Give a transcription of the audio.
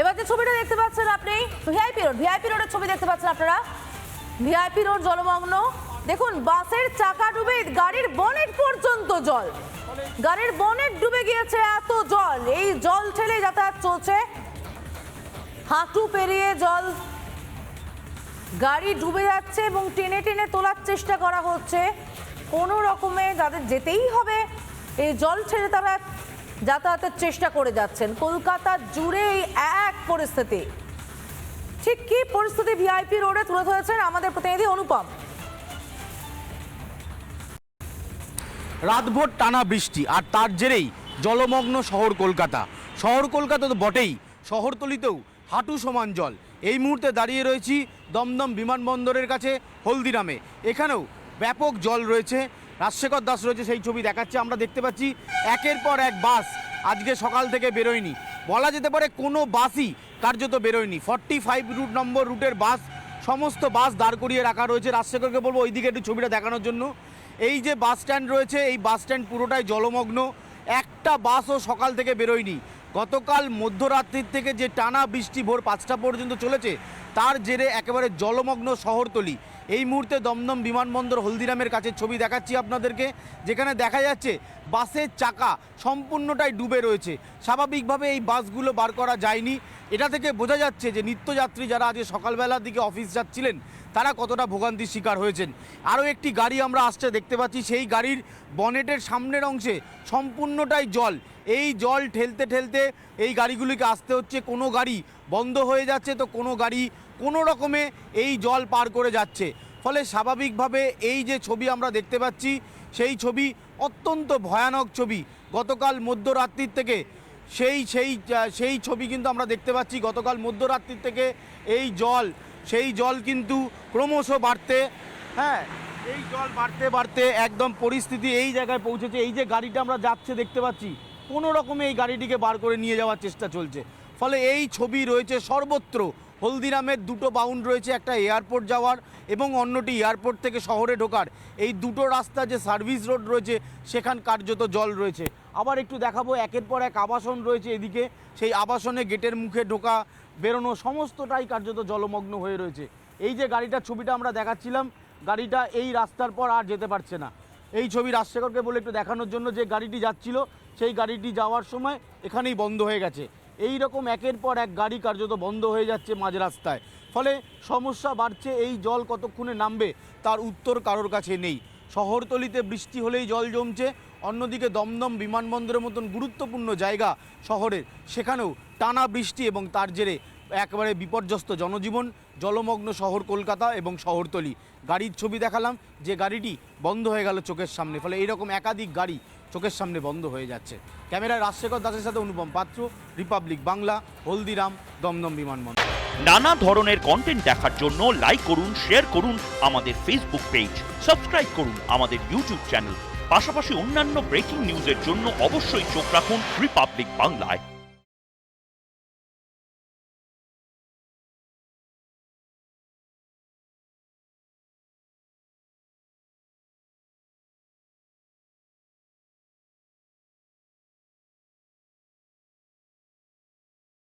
এবার যে ছবিটা দেখতে পাচ্ছেন আপনি ভিআইপি রোড ভিআইপি রোডের ছবি দেখতে পাচ্ছেন আপনারা। ভিআইপি রোড জলমগ্ন। দেখুন, বাসের চাকা ডুবে, গাড়ির বনেট পর্যন্ত জল। গাড়ির বনেট ডুবে গিয়েছে, এত জল। এই জল ঠেলে যাতায়াত চলছে। হাঁটু পেরিয়ে জল গাড়ি ডুবে যাচ্ছে এবং টেনে টেনে তোলার চেষ্টা করা হচ্ছে। কোনো রকমে যাদের যেতেই হবে, এই জল ছেড়ে তারা যাতায়াতের চেষ্টা করে যাচ্ছেন। কলকাতা জুড়ে এই এক পরিস্থিতি। ঠিক কি পরিস্থিতি ভিআইপি রোডে তুলে ধরেছেন আমাদের প্রতিনিধি অনুপম? রাতভর টানা বৃষ্টি, আর তার জেরেই জলমগ্ন শহর কলকাতা। শহর কলকাতা তো বটেই, শহরতলিতেও হাঁটু সমান জল। এই মুহূর্তে দাঁড়িয়ে রয়েছি দমদম বিমানবন্দরের কাছে, হলদিরামে। এখানেও ব্যাপক জল রয়েছে। রাজশেখর দাস রয়েছে সেই ছবি দেখাচ্ছে, আমরা দেখতে পাচ্ছি একের পর এক বাস আজকে সকাল থেকে বেরোয়নি। বলা যেতে পারে কোনো বাসই কার্যত বেরোয়নি। ফর্টি ফাইভ রুট নম্বর রুটের বাস, সমস্ত বাস দাঁড় করিয়ে রাখা রয়েছে। রাজশেখরকে বলব, ওইদিকে একটু ছবিটা দেখানোর জন্য। এই যে বাস স্ট্যান্ড রয়েছে, এই বাস স্ট্যান্ড পুরোটাই জলমগ্ন। একটা বাসও সকাল থেকে বেরোয়নি। গতকাল মধ্যরাত্রির থেকে যে টানা বৃষ্টি ভোর পাঁচটা পর্যন্ত চলেছে, তার জেরে একেবারে জলমগ্ন শহরতলি। এই মুহূর্তে দমদম বিমানবন্দর হলদিরামের কাছে ছবি দেখাচ্ছি আপনাদেরকে, যেখানে দেখা যাচ্ছে বাসের চাকা সম্পূর্ণটাই ডুবে রয়েছে। স্বাভাবিকভাবে এই বাসগুলো বার করা যায়নি। এটা থেকে বোঝা যাচ্ছে যে নিত্যযাত্রী যারা আজকে সকালবেলার দিকে অফিস যাচ্ছিলেন, তারা কতটা ভোগান্তির শিকার হয়েছেন। আরও একটি গাড়ি আমরা আসছে দেখতে পাচ্ছি, সেই গাড়ির বনেটের সামনের অংশে সম্পূর্ণটাই জল। এই জল ঠেলতে ঠেলতে এই গাড়িগুলিকে আসতে হচ্ছে। কোনো গাড়ি বন্ধ হয়ে যাচ্ছে তো কোনো গাড়ি কোনো রকমে এই জল পার করে যাচ্ছে। ফলে স্বাভাবিকভাবে এই যে ছবি আমরা দেখতে পাচ্ছি, সেই ছবি অত্যন্ত ভয়ানক ছবি। গতকাল মধ্যরাত্রির থেকে সেই সেই সেই ছবি কিন্তু আমরা দেখতে পাচ্ছি। গতকাল মধ্যরাত্রির থেকে এই জল, সেই জল কিন্তু ক্রমশ বাড়তে হ্যাঁ এই জল বাড়তে বাড়তে একদম পরিস্থিতি এই জায়গায় পৌঁছেছে। এই যে গাড়িটা আমরা যাচ্ছে দেখতে পাচ্ছি কোনো রকমে এই গাড়িটিকে বার করে নিয়ে যাওয়ার চেষ্টা চলছে। ফলে এই ছবি রয়েছে সর্বত্র। হলদিরামের দুটো বাউন্ড রয়েছে, একটা এয়ারপোর্ট যাওয়ার এবং অন্যটি এয়ারপোর্ট থেকে শহরে ঢোকার। এই দুটো রাস্তা যে সার্ভিস রোড রয়েছে, সেখান কার্যত জল রয়েছে। আবার একটু দেখাবো, একের পর এক আবাসন রয়েছে এদিকে। সেই আবাসনে গেটের মুখে ঢোকা, বেরোনো সমস্তটাই কার্যত জলমগ্ন হয়ে রয়েছে। এই যে গাড়িটার ছবিটা আমরা দেখাচ্ছিলাম, গাড়িটা এই রাস্তার পর আর যেতে পারছে না। এই ছবি রাজশেখরকে বলে একটু দেখানোর জন্য যে গাড়িটি যাচ্ছিল সেই গাড়িটি যাওয়ার সময় এখানেই বন্ধ হয়ে গেছে। এই রকম একের পর এক গাড়ি কার্যত বন্ধ হয়ে যাচ্ছে মাঝ রাস্তায়। ফলে সমস্যা বাড়ছে, এই জল কতক্ষণে নামবে তার উত্তর কারোর কাছে নেই। শহরতলিতে বৃষ্টি হলেই জল জমছে, অন্যদিকে দমদম বিমানবন্দরের মতন গুরুত্বপূর্ণ জায়গা শহরের। সেখানেও টানা বৃষ্টি এবং তার জেরে একেবারে বিপর্যস্ত জনজীবন, জলমগ্ন শহর কলকাতা এবং শহরতলি। গাড়ির ছবি দেখালাম, যে গাড়িটি বন্ধ হয়ে গেল চোখের সামনে। ফলে এইরকম একাধিক গাড়ি চোখের সামনে বন্ধ হয়ে যাচ্ছে। ক্যামেরায় রাজশেখর দাসের সাথে অনুপম পাত্র, রিপাবলিক বাংলা, হলদিরাম, দমদম বিমানবন্দর। নানা ধরনের কন্টেন্ট দেখার জন্য লাইক করুন শেয়ার করুন আমাদের ফেসবুক পেজ সাবস্ক্রাইব করুন আমাদের ইউটিউব চ্যানেল পাশাপাশি অন্যান্য ব্রেকিং নিউজের জন্য অবশ্যই চোখ রাখুন রিপাবলিক বাংলায়